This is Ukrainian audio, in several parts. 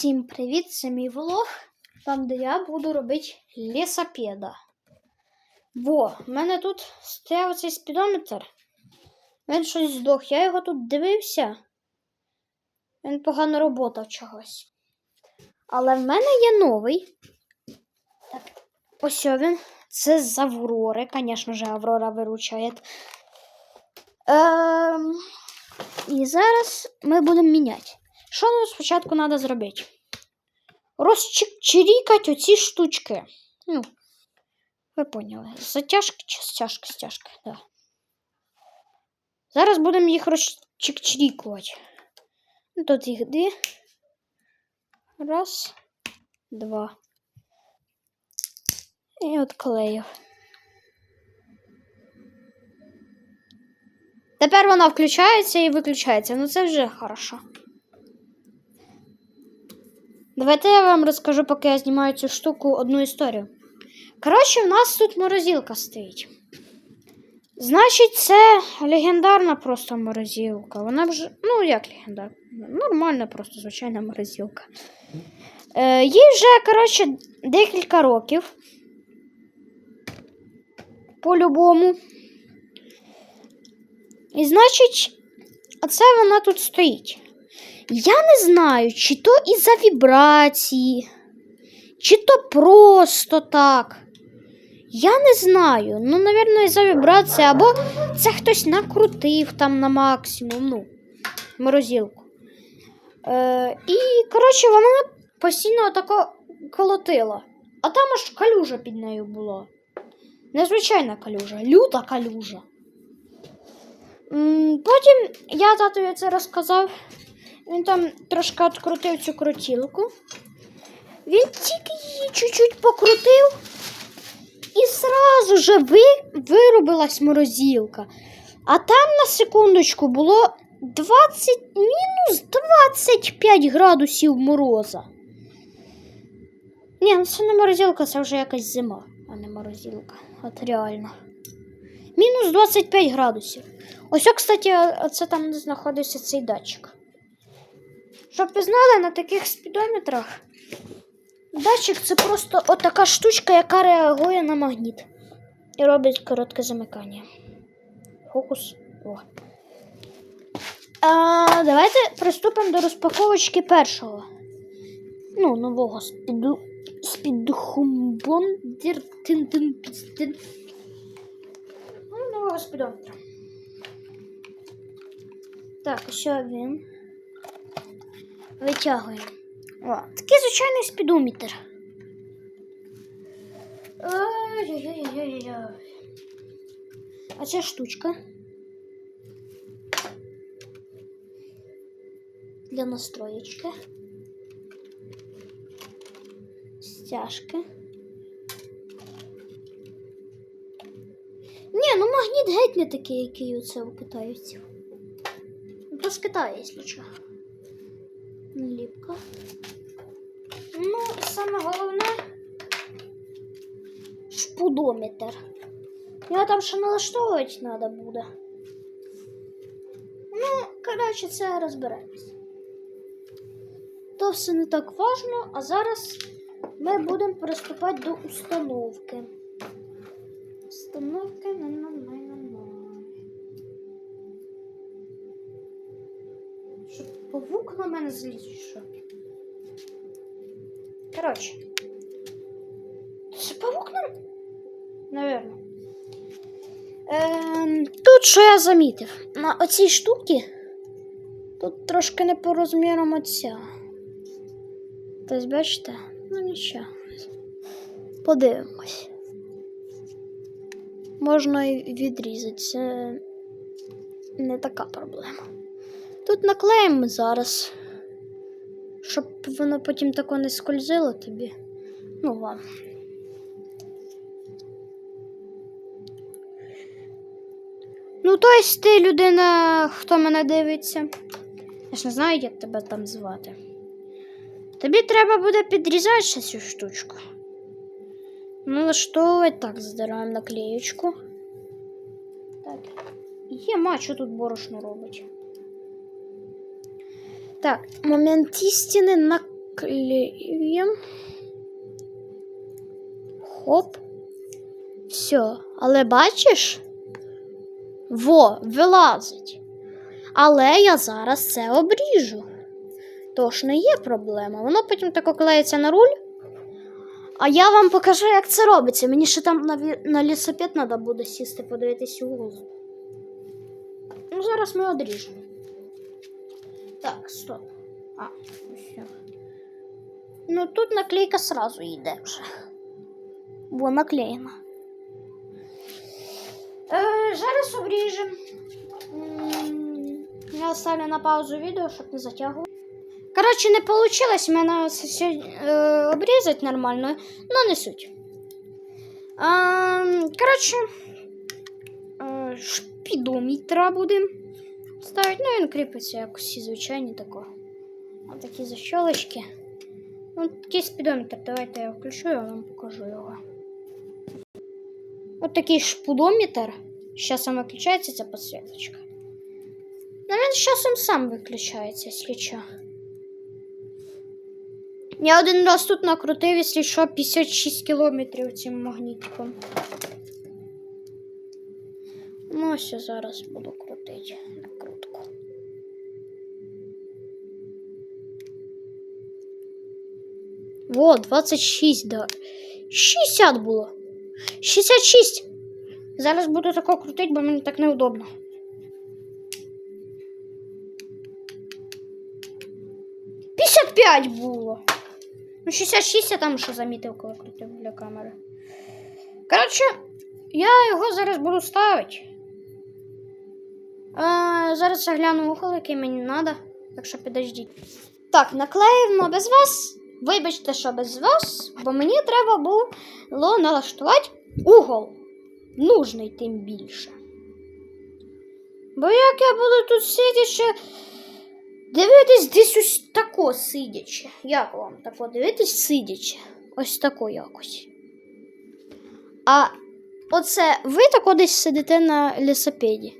Всім привіт! Це мій влог, там де я буду робити лісопеда. Во, в мене тут стояв цей спідометр. Він щось здох. Я його тут дивився. Він погано роботав чогось. Але в мене є новий. Так, ось він. Це з Аврори. Звісно ж, Аврора виручає. Ем... І зараз ми будемо міняти. Що нам спочатку треба зробити? Розчирікати оці штучки. Ну, ви поняли. Затяжки чи стяжки, стяжки, да. Зараз будемо їх розчикчирікувати. Тут їх дві. Раз, два. І от клею. Тепер вона включається і виключається. Ну це вже хорошо. Давайте я вам розкажу, поки я знімаю цю штуку, одну історію. Коротше, в нас тут морозилка стоїть. Значить, це легендарна просто морозилка. Вона вже, ну як легендарна? Нормальна, просто звичайна морозилка. Е, їй вже, коротше, декілька років. По-любому. І значить, оце вона тут стоїть. Я не знаю, чи то із-за вібрації, чи то просто так. Я не знаю. Ну, напевно, із-за вібрації, або це хтось накрутив там на максимум, ну, морозилку. Е, і, коротше, вона постійно отако колотила. А там аж калюжа під нею була. Незвичайна калюжа, люта калюжа. Потім я татові це розказав. Він там трошки відкрутив цю крутілку. Він тільки її чуть-чуть покрутив, і зразу же ви, виробилась морозилка. А там на секундочку було 20, мінус 25 градусів мороза. Ні, ну це не морозилка, це вже якась зима, а не морозилка. От реально. Мінус 25 градусів. Ось, кстати, це там знаходився цей датчик. Щоб ви знали, на таких спідометрах датчик це просто отака штучка, яка реагує на магніт. І робить коротке замикання. Фокус. О. А, давайте приступимо до розпаковочки першого. Ну, нового спіду. Спідхумбондір. Ну, нового спідометра. Так, що він? Витягуємо. О, такий звичайний спідометр. А ця штучка. Для настроєчки. Стяжки. Ні, ну магніт геть не такий, який оце у китайців. Ну, то якщо що. Ліпка. Ну, саме головне шпудометр. Його там ще налаштовувати треба буде. Ну, коротше, це розберемось. То все не так важно, а зараз ми будемо приступати до установки. Установки на. Павук на мене зліз, що? Коротше. Це павук нам? Наверно. Ем, тут що я замітив? На оцій штуці тут трошки не по розмірам оця. Тобто, бачите? Ну нічого. Подивимось. Можна і відрізати. Це не така проблема. Тут наклеїмо зараз, щоб воно потім тако не скользило тобі. Ну вам. Ну, то есть ти людина, хто мене дивиться. Я ж не знаю, як тебе там звати. Тобі треба буде підрізати ще цю штучку. Налаштовувати так, здираємо наклеєчку. Так. Є, ма, що тут борошно робить. Так, момент істини на Хоп. Все. Але бачиш? Во, вилазить. Але я зараз це обріжу. Тож не є проблема. Воно потім так клеїться на руль. А я вам покажу, як це робиться. Мені ще там на, на лісопед треба буде сісти, подивитись угол. Ну, зараз ми одріжемо. Так, стоп. А, все. Ну тут наклейка сразу йде вже. Бо наклеєна. Е, зараз обріжемо. Я ставлю на паузу відео, щоб не затягувати. Коротше, не вийшло мене сьогодні, е, обрізати нормально, але не суть. А, коротше, е, шпідометра будемо ставити. Ну, він кріпиться як усі звичайні тако. Ось такі защолочки. Ну, такий спідометр, давайте я включу, я вам покажу його. От такий шпудометр. Зараз сам виключається ця підсвіточка. Ну, він з часом сам виключається, якщо що. Я один раз тут накрутив, якщо що, 56 кілометрів цим магнітиком. Ну, ось зараз буду крутити Во, 26, да. 60 було. 66. Зараз буду тако крутити, бо мені так неудобно. П'ятдесят п'ять було. Ну, 66 я там ще замітив, коли крутив для камери. Коротше, я його зараз буду ставити. А, зараз я гляну угол, який мені треба. Так що підождіть. Так, наклеїмо без вас. Вибачте, що без вас, бо мені треба було налаштувати угол. Нужний тим більше. Бо як я буду тут сидячи, дивитись десь ось тако сидячи. Як вам тако дивитись сидячи? Ось тако якось. А оце ви тако десь сидите на лісопеді.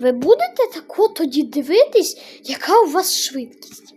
Ви будете тако тоді дивитись, яка у вас швидкість.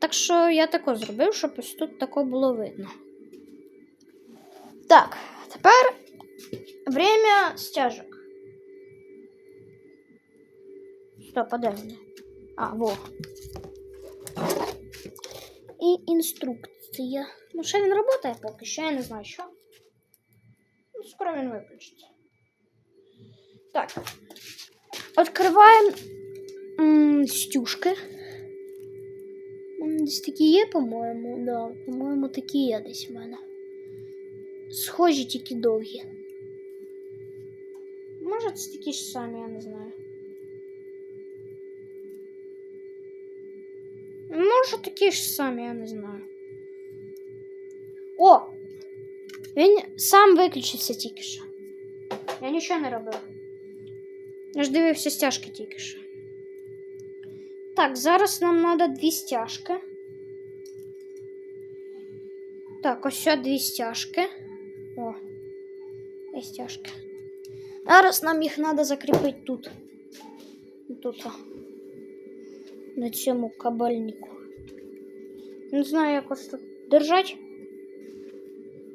Так що я тако зробив, щоб ось тут тако було видно. Так, тепер время стяжок. Стоп, а де вони? А, во. І інструкція. Ну, ще він працює поки що, я не знаю що. Ну, скоро він виключиться. Так. Відкриваємо м, стюшки. М, Десь такі є, по-моєму. Да, по-моєму, такі є десь в мене. Схожі, тільки довгі. Може, це такі ж самі, я не знаю. Може, такі ж самі, я не знаю. О! Він сам виключився тільки що. Я нічого не робив. Я ж дивився стяжки тільки що. Так, зараз нам треба дві стяжки. Так, ось ще дві стяжки. О, дві стяжки. Зараз нам їх треба закріпити тут. Тут. На цьому кабельнику. Не знаю, як ось тут держать.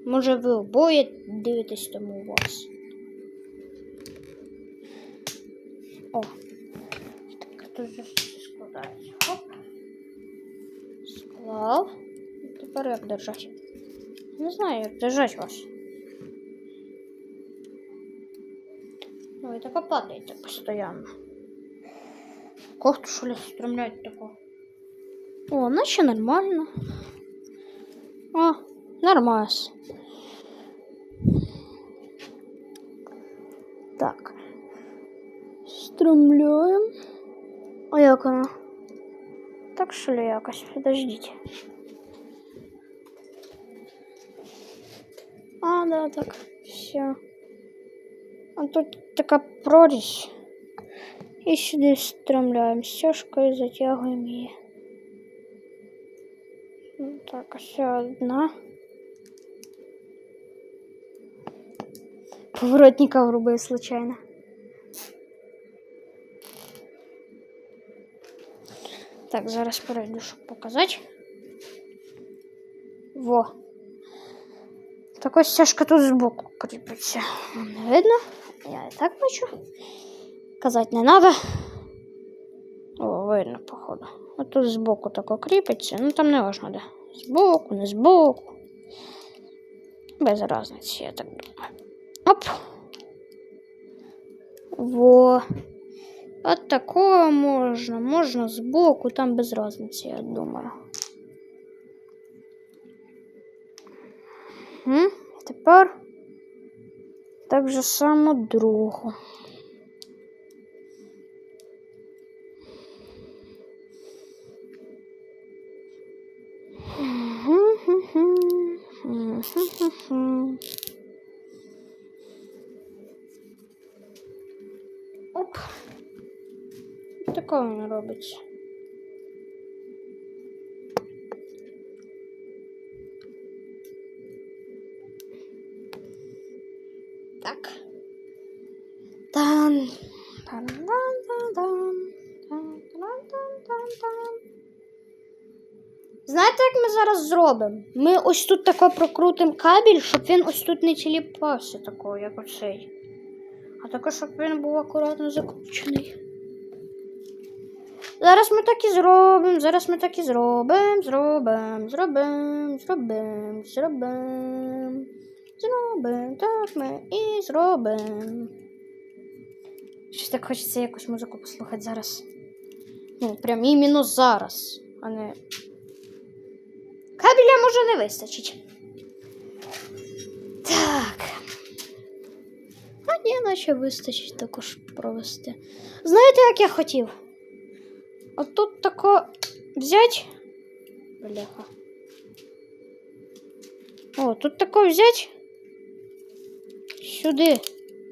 Може, ви обоє дивитесь тому у вас. О. Так, тут же все складається. Хоп. Склав. Тепер як держать? Не знаю, як держать вас. Ой, так падаєте постійно. Кофту що ли стремлять тако. О, наче нормально. О, нормально. Так. Стремляем. А як воно? Так що ли якось? Подождіть. А, да, так. Все. А тут така прорізь. І сюди встромляємо стяжкою, затягуємо її. Ну, Так, ось одна. Поворотника врубив случайно. Так, зараз перейду, щоб показати. Во. Так ось стяжка тут збоку кріпиться. Не видно? Я і так бачу. Казати не треба. О, видно, походу. От тут збоку тако кріпиться. Ну там не важно де. Збоку, не збоку. Без разниці, я так думаю. Оп. Во. От такого можна. Можна збоку, там без разниці, я думаю. М? Тепер так же само другу. Оп. Такого не робиться. Тан. Знаєте, як ми зараз зробимо? Ми ось тут тако прокрутимо кабель, щоб він ось тут не тіліпався такого, як оцей. А також, щоб він був акуратно закручений. Зараз ми так і зробимо, зараз ми так і зробимо, зробимо, зробимо, зробимо, зробимо. Зробимо, так ми і зробимо. Щось так хочеться якусь музику послухати зараз. Ну, прям іменно зараз, а не. Кабеля може не вистачить. Так. А ні, наче вистачить також провести. Знаєте, як я хотів? От тут тако взять. Бляха. О, тут тако взять. Сюди.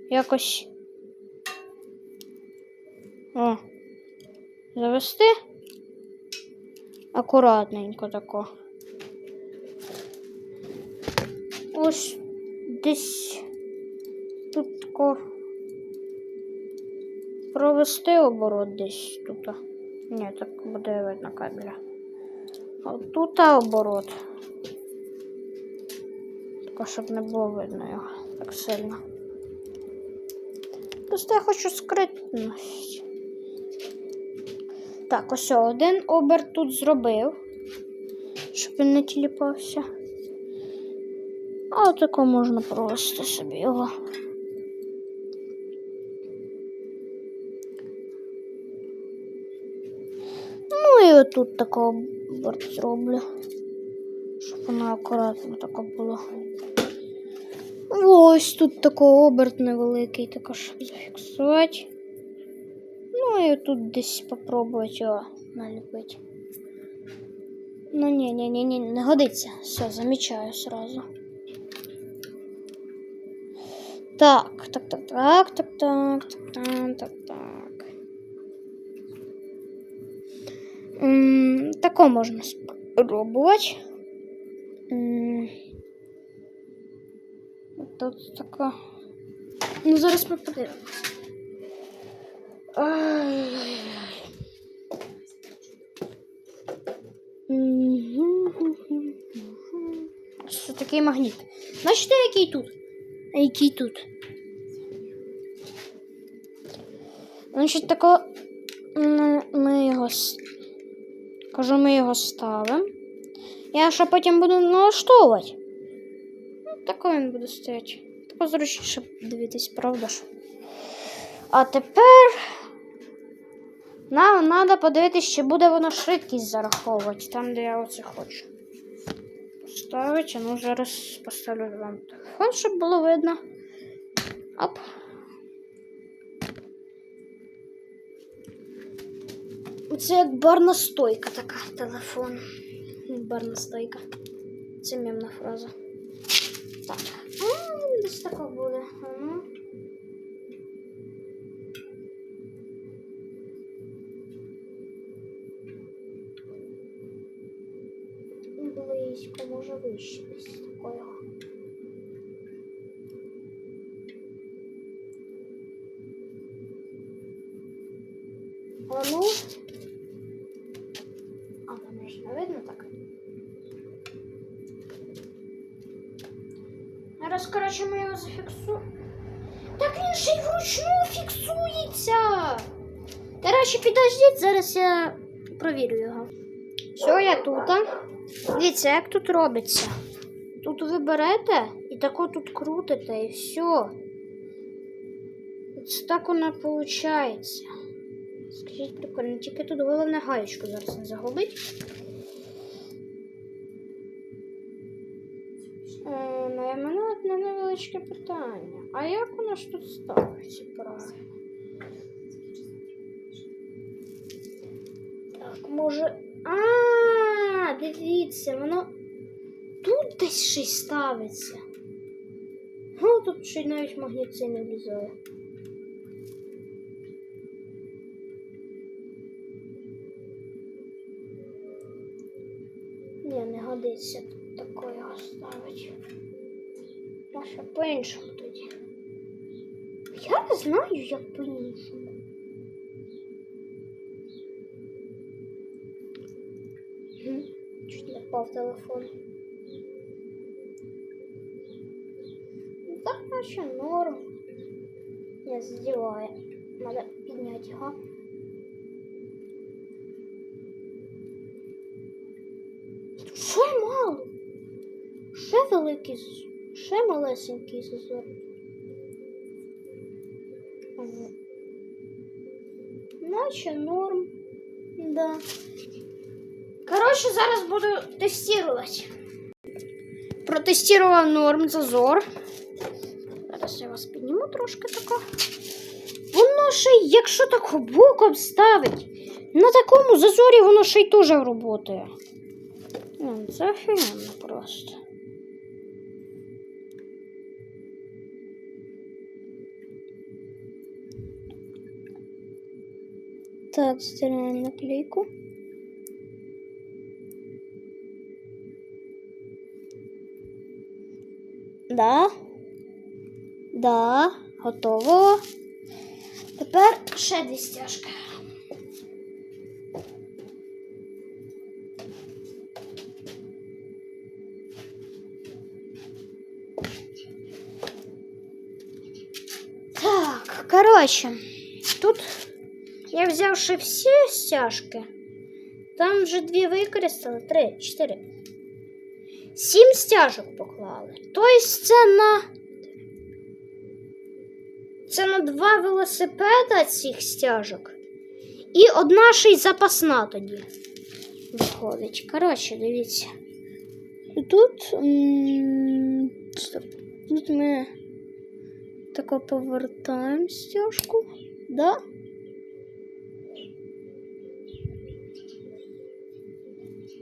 Якось. О. Завести. Акуратненько тако. Ось десь тут тако провести оборот десь тут. Ні, так буде видно кабеля. А тут оборот. Тако, щоб не було видно його так сильно. Просто я хочу скритність. Так, ось один оберт тут зробив, щоб він не тіліпався. А отако можна провести собі його. Ну і отут такого борт зроблю, щоб воно акуратно тако було. Ось тут такий оберт невеликий, також зафіксувати. Ну і тут десь попробувати його наліпити. Ну ні, ні, ні, ні, не годиться. Все, замічаю сразу. Так, так, так, так, так, так, так, так, так, так. М, Тако можна спробувати. М, Тут тако. Ну, зараз ми подивимося. Що такий магніт? Бачите, який тут? А який тут? Значить, тако ми, його кажу, ми його ставимо. Я ще потім буду налаштовувати. Ну, він буде стояти. Тако зручніше дивитись, правда ж? А тепер нам треба подивитись, чи буде воно швидкість зараховувати, там, де я оце хочу. Поставити, ну зараз поставлю вам телефон, щоб було видно. Оп. Це як барна стойка така телефон. Барна стойка. Це мемна фраза. Так. Десь така буде. Близько, може вище десь такого. А ну. А, там ж не видно так. Зараз, коротше, ми його зафіксуємо. Так він ще й вручну фіксується. Коротше, підождіть, зараз я провірю його. Все, я тут. Дивіться, як тут робиться. Тут ви берете і тако тут крутите, і все. Ось так воно виходить. Скажіть, прикольно, тільки тут головне гаєчку зараз не загубить. Е, ну, і мене одне невеличке питання. А як воно ж тут ставиться правильно? Так, може. А, дивіться, воно тут десь щось ставиться. Ну, тут ще навіть магніцин не влізає. Ні, не годиться тут такого ставити. Може по-іншому тоді. Я не знаю, як по-іншому. Впав телефон. Ну так наче норм. Я задіваю. Надо підняти його. Ще мало. Ще великий, ще малесенький зазор. Наче норм. Да. Коротше, зараз буду тестувати. Протестував норм зазор. Зараз я вас підніму трошки тако. Воно ще, якщо так боком ставить, на такому зазорі воно ще й теж роботає. Ну, це офігенно просто. Так, стираем наклейку. Да. Да, готово. Тепер ще дві стяжки. Так, коротше, тут я взявши всі стяжки, там вже дві використали, три, чотири. Сім стяжок поклали. Тобто це на. Це на два велосипеда цих стяжок. І одна ще й запасна тоді виходить. Коротше, дивіться. Тут. Стоп. Тут ми тако повертаємо стяжку. Да?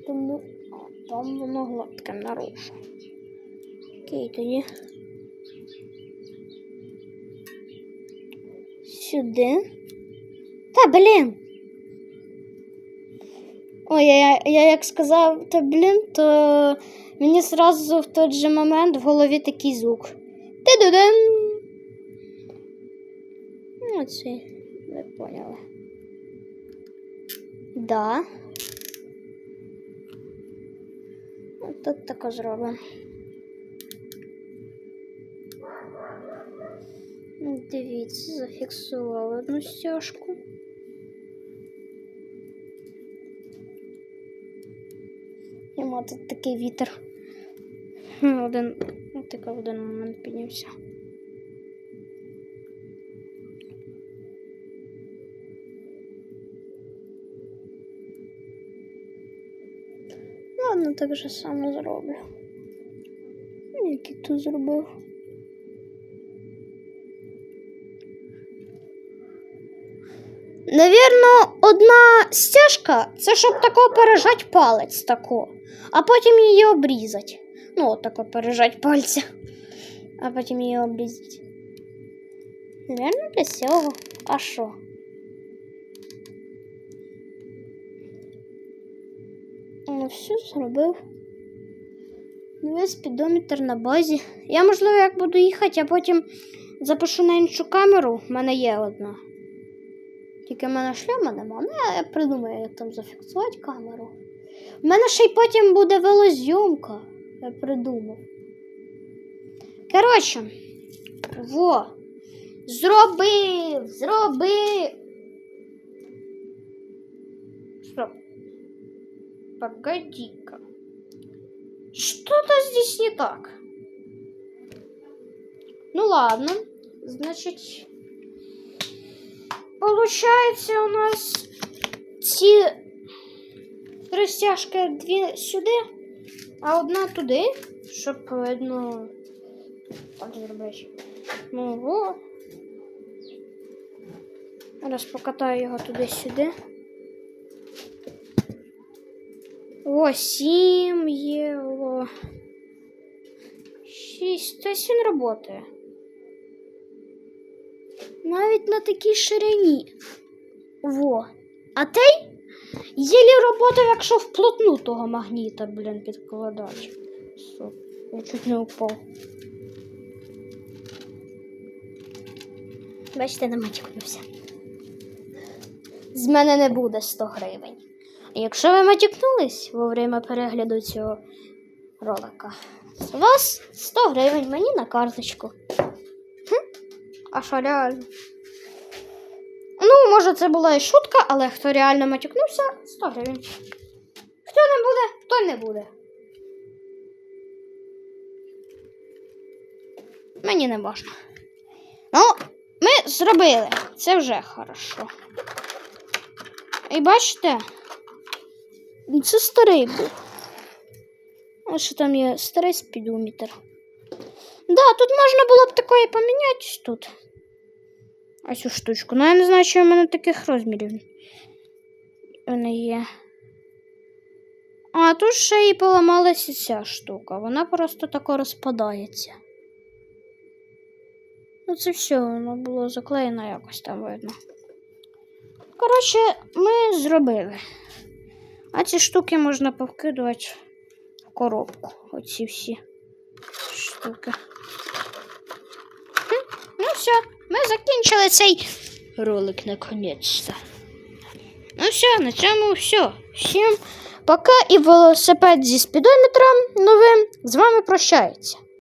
Тому там воно гладке наружу. Окей, тоді. Сюди. Та, блін. Ой, я, я як сказав, та блін, то мені зразу в той же момент в голові такий звук. Ти-ду-дин. Ну, це ви поняли. Да. Тут тако зробимо. Дивіться, зафіксував одну стяжку. І ма тут такий вітер. Ну, Один, ну, в один момент піднявся. Ладно, так же само зроблю. Який тут зробив. Навірно, одна стяжка це щоб тако пережати палець тако, а потім її обрізати. Ну, от тако пережати пальця, а потім її обрізати. Навірно, для цього. А що? Ну, все зробив. Ну, спідометр на базі. Я, можливо, як буду їхати, а потім запишу на іншу камеру. У мене є одна. Тільки в мене шлема нема. Ну, я, придумаю, як там зафіксувати камеру. У мене ще й потім буде велозйомка. Я придумав. Коротше, во. Зробив, зробив. Стоп. Погоди-ка. Что-то здесь не так. Ну ладно, значит, получается у нас ці розтяжки дві сюди, а одна туди, щоб видно. Так зробити. Ну во. Зараз покатаю його туди-сюди. О, сім є. О. Шість. Тобто він працює. Навіть на такій ширині. Во. А той єлі роботав, якщо вплотну того магніта, блін, підкладати. Стоп, я чуть не упав. Бачите, не матюкнувся. З мене не буде 100 гривень. А якщо ви матюкнулись во время перегляду цього ролика, з вас 100 гривень мені на карточку. А реально? Ну, може, це була і шутка, але хто реально матюкнувся, 100 гривень. Хто не буде, той не буде. Мені не можна. Ну, ми зробили. Це вже хорошо. І бачите, це старий був. А що там є старий спідометр. Да, тут можна було б такое поміняти тут. А цю штучку. Ну я не знаю, що в мене таких розмірів. Вони є. А тут ще і поламалася ця штука. Вона просто тако розпадається. Ну, це все, воно було заклеєно якось там видно. Коротше, ми зробили. А ці штуки можна повкидувати в коробку. Оці всі штуки. Все, ми закінчили цей ролик наконець-то. Ну все, на цьому все. Всім пока і велосипед зі спідометром новим з вами прощається.